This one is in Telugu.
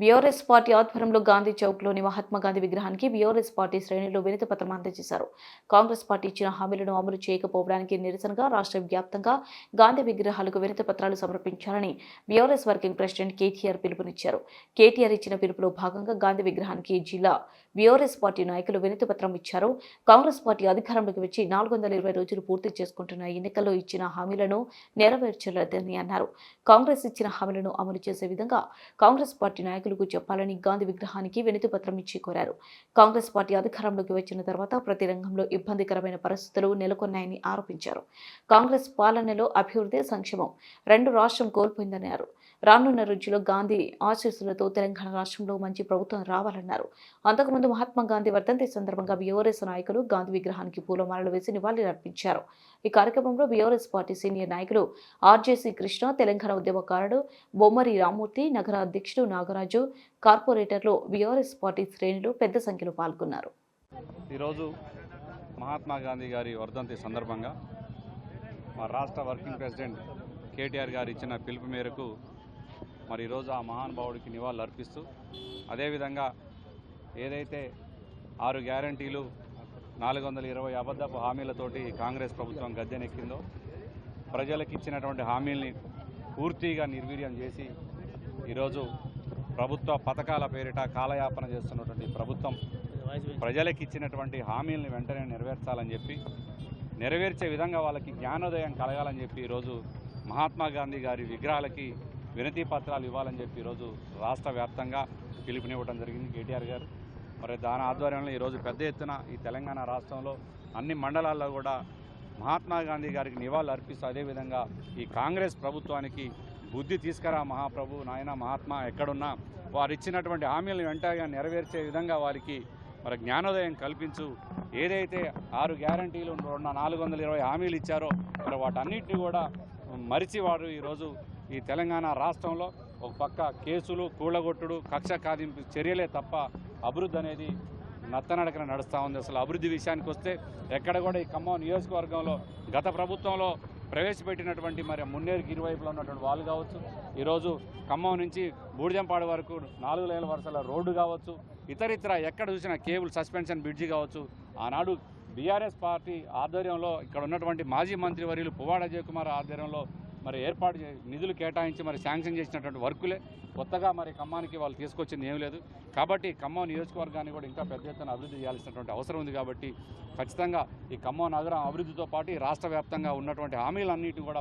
బీఆర్ఎస్ పార్టీ ఆధ్వర్యంలో గాంధీ చౌక్లోని మహాత్మా గాంధీ విగ్రహానికి బీఆర్ఎస్ పార్టీ శ్రేణులు వినతి పత్రం అందజేశారు. కాంగ్రెస్ పార్టీ ఇచ్చిన హామీలను అమలు చేయకపోవడానికి నిరసనగా రాష్ట్ర వ్యాప్తంగా గాంధీ విగ్రహాలకు వినతి పత్రాలు సమర్పించాలని బీఆర్ఎస్ వర్కింగ్ ప్రెసిడెంట్ కేటీఆర్ పిలుపునిచ్చారు. కేటీఆర్ ఇచ్చిన పిలుపులో భాగంగా గాంధీ విగ్రహానికి జిల్లా బీఆర్ఎస్ పార్టీ నాయకులు వినతి పత్రం ఇచ్చారు. కాంగ్రెస్ పార్టీ అధికారంలోకి వచ్చి నాలుగు వందల ఇరవై రోజులు పూర్తి చేసుకుంటున్న ఎన్నికల్లో ఇచ్చిన హామీలను నెరవేర్చలేదని అన్నారు. కాంగ్రెస్ ఇచ్చిన హామీలను అమలు చేసే విధంగా కాంగ్రెస్ పార్టీ నాయకులు నాయకులకు చెప్పాలని గాంధీ విగ్రహానికి వినతిపత్రం ఇచ్చి కోరారు. కాంగ్రెస్ పార్టీ అధికారంలోకి వచ్చిన తర్వాత ప్రతి రంగంలో ఇబ్బందికరమైన పరిస్థితులు నెలకొన్నాయని ఆరోపించారు. కాంగ్రెస్ పాలనలో అభివృద్ధి సంక్షేమం రెండు రాష్ట్రం కోల్పోయిందన్నారు. రానున్న రోజుల్లో గాంధీ ఆశీస్సులతో తెలంగాణ రాష్ట్రంలో మంచి ప్రభుత్వం రావాలన్నారు. అంతకుముందు మహాత్మా గాంధీ వర్ధంతి సందర్భంగా బీఆర్ఎస్ నాయకులు గాంధీ విగ్రహానికి పూలమాలలు వేసి నివాళులర్పించారు ఈ కార్యక్రమంలో బీఆర్ఎస్ పార్టీ సీనియర్ నాయకులు ఆర్జేసీ కృష్ణ తెలంగాణ ఉద్యమకారుడు బొమ్మరి రామ్మూర్తి నగర అధ్యక్షుడు నాగరాజు కార్పొరేటర్లు బీఆర్ఎస్ పార్టీ శ్రేణులు పెద్ద సంఖ్యలో పాల్గొన్నారు. ఈరోజు మహాత్మా గాంధీ గారి వర్ధంతి సందర్భంగా మా రాష్ట్ర వర్కింగ్ ప్రెసిడెంట్ కేటీఆర్ గారు ఇచ్చిన పిలుపు మేరకు మరి ఈరోజు ఆ మహానుభావుడికి నివాళులు అర్పిస్తూ అదేవిధంగా ఏదైతే ఆరు గ్యారంటీలు నాలుగు వందల ఇరవై అబద్ధపు హామీలతోటి కాంగ్రెస్ ప్రభుత్వం గద్దెనెక్కిందో ప్రజలకు ఇచ్చినటువంటి హామీల్ని పూర్తిగా నిర్వీర్యం చేసి ఈరోజు ప్రభుత్వ పథకాల పేరిట కాలయాపన చేస్తున్నటువంటి ప్రభుత్వం ప్రజలకు ఇచ్చినటువంటి హామీలను వెంటనే నెరవేర్చాలని చెప్పి నెరవేర్చే విధంగా వాళ్ళకి జ్ఞానోదయం కలగాలని చెప్పి ఈరోజు మహాత్మా గాంధీ గారి విగ్రహాలకి వినతి పత్రాలు ఇవ్వాలని చెప్పి ఈరోజు రాష్ట్ర వ్యాప్తంగా పిలుపునివ్వడం జరిగింది కేటీఆర్ గారు. మరి దాని ఆధ్వర్యంలో ఈరోజు పెద్ద ఎత్తున ఈ తెలంగాణ రాష్ట్రంలో అన్ని మండలాల్లో కూడా మహాత్మా గాంధీ గారికి నివాళులు అర్పిస్తూ అదేవిధంగా ఈ కాంగ్రెస్ ప్రభుత్వానికి బుద్ధి తీసుకురా మహాప్రభు నాయన మహాత్మా ఎక్కడున్నా వారు ఇచ్చినటువంటి హామీలను వెంటనే నెరవేర్చే విధంగా వారికి మరి జ్ఞానోదయం కల్పించు. ఏదైతే ఆరు గ్యారంటీలు రెండు నాలుగు వందల ఇరవై హామీలు ఇచ్చారో మరి వాటన్నిటిని కూడా మరిచి వారు ఈరోజు ఈ తెలంగాణ రాష్ట్రంలో ఒక పక్క కేసులు కూలగొట్టుడు కక్ష కాదింపు చర్యలే తప్ప అభివృద్ధి అనేది నత్తనడకన నడుస్తూ ఉంది. అసలు అభివృద్ధి విషయానికి వస్తే ఎక్కడ కూడా ఈ ఖమ్మం నియోజకవర్గంలో గత ప్రభుత్వంలో ప్రవేశపెట్టినటువంటి మరి మున్నేరుకి ఇరువైపులో ఉన్నటువంటి వాళ్ళు కావచ్చు ఈరోజు ఖమ్మం నుంచి బూడిజంపాడు వరకు నాలుగు లేన్ల వరుసల రోడ్డు కావచ్చు ఇతరితర ఎక్కడ చూసినా కేబుల్ సస్పెన్షన్ బ్రిడ్జి కావచ్చు ఆనాడు బీఆర్ఎస్ పార్టీ ఆధ్వర్యంలో ఇక్కడ ఉన్నటువంటి మాజీ మంత్రి వర్యులు పువ్వాడ అజయ్ కుమార్ ఆధ్వర్యంలో మరి ఏర్పాటు చే- నిధులు కేటాయించి మరి శాంక్షన్ చేసినటువంటి వర్కులే కొత్తగా మరి ఖమ్మానికి వాళ్ళు తీసుకొచ్చింది ఏం లేదు. కాబట్టి ఖమ్మం నియోజకవర్గాన్ని కూడా ఇంకా పెద్ద ఎత్తున అభివృద్ధి చేయాల్సినటువంటి అవసరం ఉంది కాబట్టి ఖచ్చితంగా ఈ ఖమ్మం నగరం అభివృద్ధితో పాటు రాష్ట్ర వ్యాప్తంగా ఉన్నటువంటి హామీలన్నిటి కూడా